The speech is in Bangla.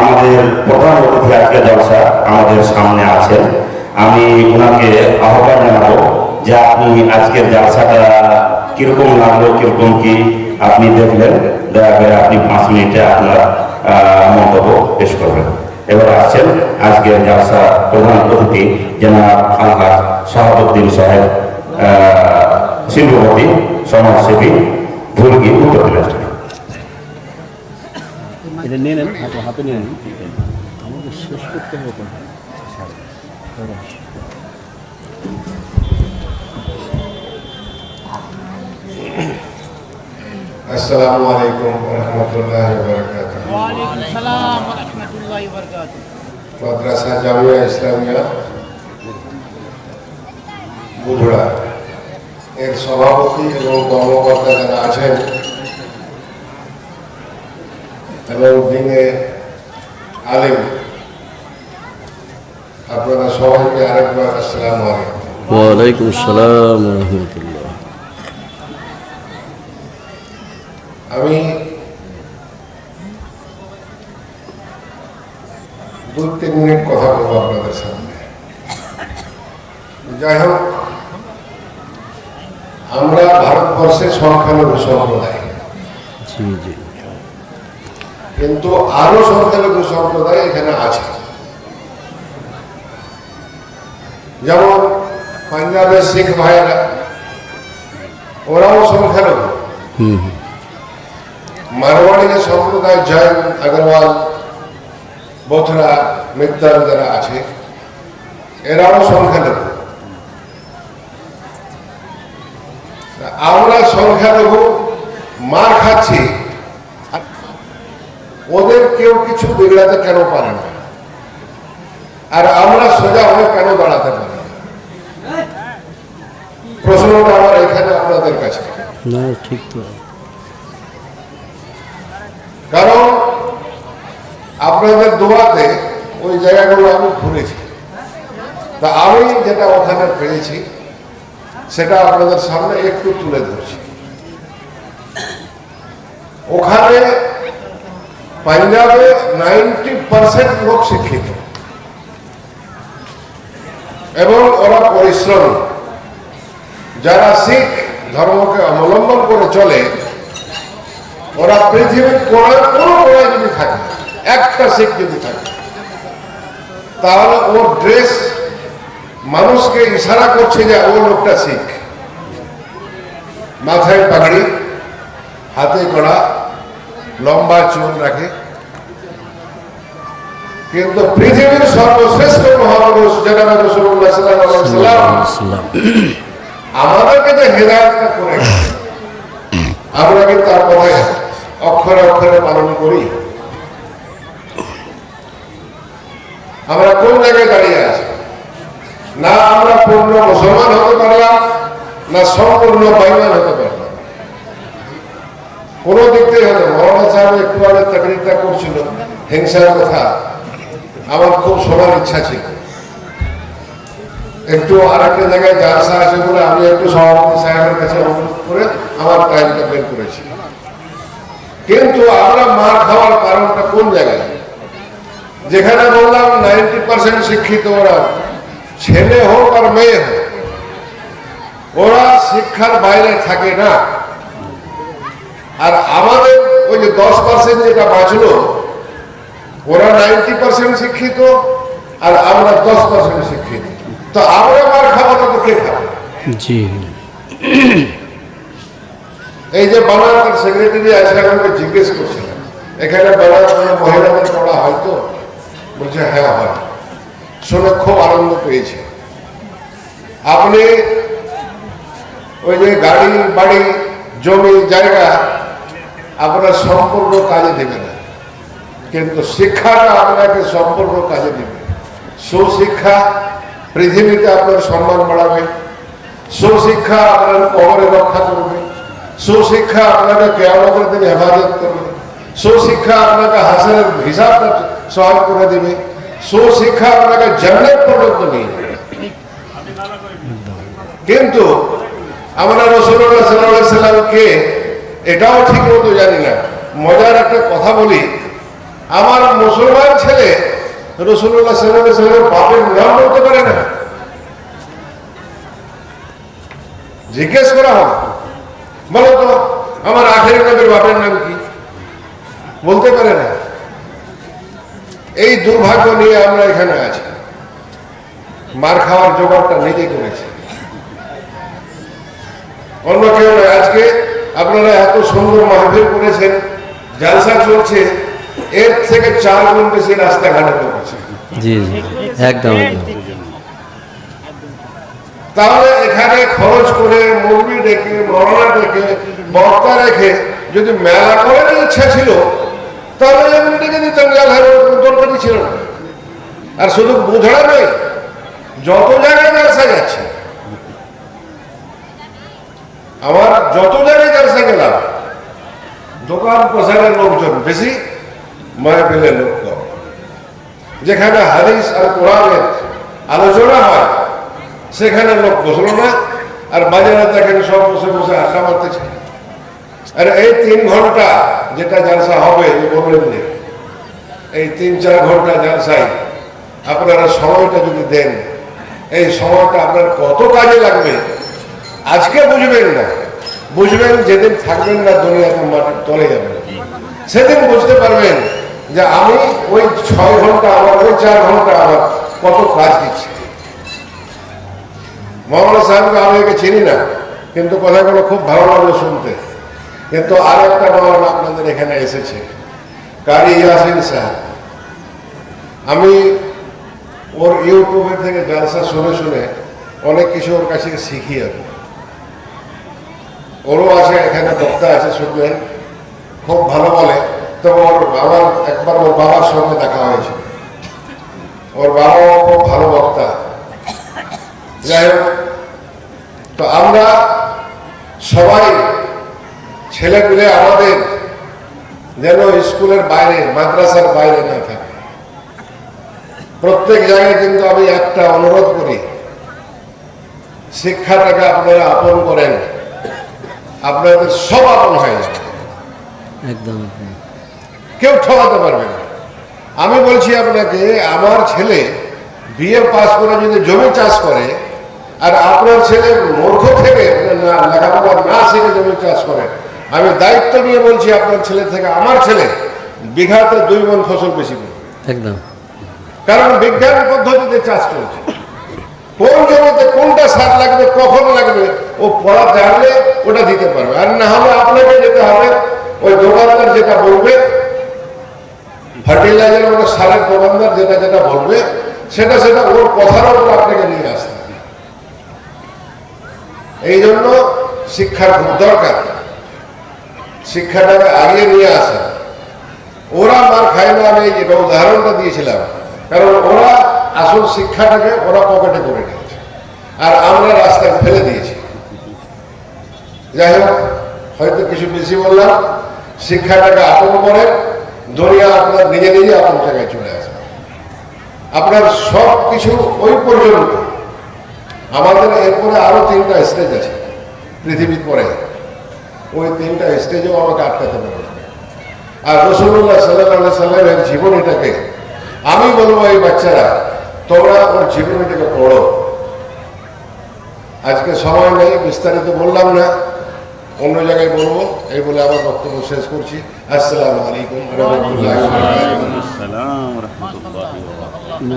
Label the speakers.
Speaker 1: আমাদের প্রধান অতিথি আজকে জলসা আমাদের সামনে আছেন। আমি ওনাকে আহ্বান জানাব যে আপনি আজকের জলসাটা কীরকম লাগল, কীরকম কি আপনি দেখলেন। দয়া করে আপনি পাঁচ মিনিটে আপনার মন্তব্য পেশ করবেন। এবার আসছেন আজকের জলসা প্রধান অতিথি, জনাব আলহাজ শাহাবুদ্দিন সাহেব শিল্পপতি, সমাজসেবী ভুলগি উত্তর দিনাজপুর।
Speaker 2: এটা নিয়ে নেন আপনার হাতে নিয়ে নেন। আমাদের শেষ করতে হবে
Speaker 3: আসসালামু আলাইকুম রহমতুল্লাহি
Speaker 4: ওয়া আসসালাম ওয়া রাহমাতুল্লাহি এর সভাপতি এবং কর্মকর্তা যারা আছেন এবং দিনে আলেম। আপনারা সবাইকে আরেকবার আসসালাম আলাইকুম।
Speaker 2: আসসালাম রহমতুল্লাহ।
Speaker 4: আমি দু তিন মিনিট কথা বলব আপনাদের সামনে। যাই হোক আমরা ভারতবর্ষের সংখ্যালঘু সম্প্রদায়।
Speaker 2: জি জি।
Speaker 4: কিন্তু আরও সংখ্যালঘু সম্প্রদায় এখানে আছে। যেমন পাঞ্জাবের শিখ ভাইয়েরা ওরাও সংখ্যালঘু। যে সম্প্রদায় জৈন আগরওয়াল বোথরা মিত্তাল যারা আছে এরাও সংখ্যালঘু। আমরা সংখ্যালঘু মার খাচ্ছি। ওদের কেউ কিছু বিগড়াতে কেন পারে না? আর আমরা সোজা হয়ে কেন দাঁড়াতে পারি? প্রশ্নটা আমার এখানে আপনাদের কাছে।
Speaker 2: না ঠিক তো।
Speaker 4: কারণ আপনাদের দোয়াতে ওই জায়গাগুলো আমি ঘুরেছি। তা আমি যেটা ওখানে পেয়েছি সেটা আপনাদের সামনে একটু তুলে ধরছি। ওখানে পাঞ্জাবে নাইনটি পার্সেন্ট লোক শিক্ষিত। এবং ওরা পরিশ্রম। যারা শিখ ধর্মকে অবলম্বন করে চলে, ওরা পৃথিবীর কোনায় কোনো কোনায় যদি থাকে, একটা শিখ যদি থাকে, তাহলে ওর ড্রেস মানুষকে ইশারা করছে যে ও লোকটা শিখ। মাথায় পাগড়ি, হাতে কড়া লম্বা চুল রাখে। কিন্তু পৃথিবীর সর্বশ্রেষ্ঠ মহাপুরুষ
Speaker 2: ইসলাম
Speaker 4: আমাদেরকে যে হেদায়তটা করে আমরা কিন্তু তার কথায় অক্ষরে অক্ষরে পালন করি। আমরা কোন জায়গায় দাঁড়িয়ে আছি? না আমরা পূর্ণ মুসলমান হতে পারলাম না সম্পূর্ণ বাইমান হতে পারলাম। কোন দিক থেকে হতে মহানা সাহেব একটু আগে তাকরিরটা করছিল, হিংসার কথা। আমার খুব শোনার ইচ্ছা ছিল। একটু আরেকটা জায়গায় জালসা আছে বলে আমি একটু সভাপতি সাহেবের কাছে অনুরোধ করে আমার টাইমটা বের করেছি। কিন্তু আমরা মার খাওয়ার কারণটা কোন জায়গায়? যেখানে বললাম নাইনটি পার্সেন্ট শিক্ষিত ওরা, ছেলে হোক আর মেয়ে হোক, ওরা শিক্ষার বাইরে থাকে না। আর আমাদের ওই যে দশ পার্সেন্ট যেটা বাঁচলো ওরা নাইনটি পার্সেন্ট শিক্ষিত আর আমরা দশ পার্সেন্ট শিক্ষিত। তো আমরা মার খাব না তো কে খাবে?
Speaker 2: জি।
Speaker 4: এই যে বানার সেক্রেটারি আজকে আমাকে জিজ্ঞেস করছিলেন এখানে কোনো মহিলাদের পড়া হয়তো বলছে হ্যাঁ হয়। শুনে খুব আনন্দ পেয়েছে। আপনি ওই যে গাড়ি বাড়ি জমি জায়গা আপনার সম্পূর্ণ কাজে দেবে না। কিন্তু শিক্ষাটা আপনাকে সম্পূর্ণ কাজে দিবে। সুশিক্ষা পৃথিবীতে আপনার সম্মান বাড়াবে। সুশিক্ষা আপনার কবরে রক্ষা করবে। সুশিক্ষা আপনাকে কেয়ামতের দিন হেফাজত করবে। সুশিক্ষা আপনাকে হাসিনের হিসাবটা সহজ করে দেবে। সুশিক্ষা আপনাকে জান্নাত পর্যন্ত নিয়ে। কিন্তু আমরা রসুল্লাহ সাল্লাহ সাল্লামকে এটাও ঠিক মতো জানি না। মজার একটা কথা বলি, আমার মুসলমান ছেলে রসুল্লাহ সাল্লামের বাপের নাম বলতে পারে না। জিজ্ঞেস করা হবে বলো তো, আমার আখের নবীর বাপের নাম কি? বলতে পারে না। এই দুর্ভাগ্য নিয়ে আমরা এখানে আছি। মার খাওয়ার জোগাড়টা নিজে করেছে। অন্য কেউ আজকে আপনারা এত সুন্দর মাহফিল করেছেন জালসা চলছে এর থেকে চার গুণ বেশি রাস্তাঘাটে
Speaker 5: জি একদম একদম।
Speaker 4: তাহলে এখানে খরচ করে মুরগি ডেকে মরনা ডেকে বক্তা রেখে যদি মেলা করার ইচ্ছা ছিল তাহলে এমনি ডেকে দিতাম দরকারই ছিল না। আর শুধু বুধড়া নয় যত জায়গায় জালসা যাচ্ছে আমার যত জায়গায় জালসা গেলাম দোকান প্রসারের লোকজন বেশি মাহফিলের লোক কম। যেখানে হাদিস আর কোরআনের আলোচনা হয়, সেখানে লোক বসল না, আর বাজারে দেখেন সব বসে বসে আড্ডা মারতেছে। আর এই তিন ঘণ্টা যেটা জালসা হবে বললেন এই তিন চার ঘণ্টা জালসায় আপনারা সময়টা যদি দেন, এই সময়টা আপনার কত কাজে লাগবে? আজকে বুঝবেন না। বুঝবেন যেদিন থাকবেন না দুনিয়াতে মাটির তলে যাবেন সেদিন বুঝতে পারবেন যে আমি ওই ছয় ঘণ্টা আমার ওই চার ঘণ্টা আমার কত কাজ দিচ্ছি। মৌলানা সাহেবকে আমি একে চিনি না, কিন্তু কথাগুলো খুব ভালো লাগল শুনতে। কিন্তু আর একটা মৌলানা আপনাদের এখানে এসেছে, কারি ইয়াসিন সাহেব আমি ওর ইউটিউবের থেকে জালসা শুনে শুনে অনেক কিছু ওর কাছে শিখি ওরও আছে, এখানে বক্তা আছে শুনবেন খুব ভালো বলে। তবে ওর আমার একবার ওর বাবার সঙ্গে দেখা হয়েছে। ওর বাবাও খুব ভালো বক্তা। যাই হোক, তো আমরা সবাই ছেলেগুলো আমাদের যেন স্কুলের বাইরে, মাদ্রাসার বাইরে না থাকে। প্রত্যেক জায়গায় কিন্তু আমি একটা অনুরোধ করি, শিক্ষাটাকে আপনারা আপন করেন। আপনাদের সব আপন হয়ে যাবে।
Speaker 5: একদম
Speaker 4: কেউ ঠকাতে পারবে না। আমি বলছি আপনাকে আমার ছেলে বিএ পাস করে যদি জমি চাষ করে আর আপনার ছেলে মূর্খ থেকে লেখাপড়া না শিখে জমি চাষ করে আমি দায়িত্ব নিয়ে বলছি আপনার ছেলে থেকে আমার ছেলে বিঘাতে দুই মন ফসল বেশি
Speaker 5: একদম।
Speaker 4: কারণ বিজ্ঞান পদ্ধতিতে চাষ চলছে। কোন জমিতে কোনটা সার লাগবে কখন লাগবে ও পড়া জানলে ওটা দিতে পারবে। আর না হলে আপনাকে যেতে হবে ওই দোকানদার যেটা বলবে ফার্টিলাইজার মানে সারের দোকানদার যেটা যেটা বলবে, সেটা সেটা ওর কথার উপর আপনাকে নিয়ে আসতে এই জন্য শিক্ষার খুব দরকার। শিক্ষাটাকে আগিয়ে নিয়ে আসা। ওরা মার খায় না, আমি যেটা উদাহরণটা দিয়েছিলাম। কারণ ওরা আসল শিক্ষাটাকে ওরা পকেটে করে নিয়েছে। আর আমরা রাস্তায় ফেলে দিয়েছি। যাই হোক, হয়তো কিছু বেশি বললাম। শিক্ষাটাকে আপন করে, দুনিয়া আপনার নিজে নিজে আপন জায়গায় চলে আসবে। আপনার সব কিছু ওই পর্যন্ত। আমাদের এরপরে আরও তিনটা স্টেজ আছে, পৃথিবীর পরে। ওই তিনটা স্টেজেও আমাকে আটকাতে পারবে আর রসুল্লাহ সাল্লাহ সাল্লামের জীবনীটাকে, আমি বলব এই বাচ্চারা, তোমরা ওর জীবনীটাকে পড়ো। আজকে সময় নেই, বিস্তারিত বললাম না। অন্য জায়গায় বলব এই বলে আবার বক্তব্য শেষ করছি। আসসালামু আলাইকুম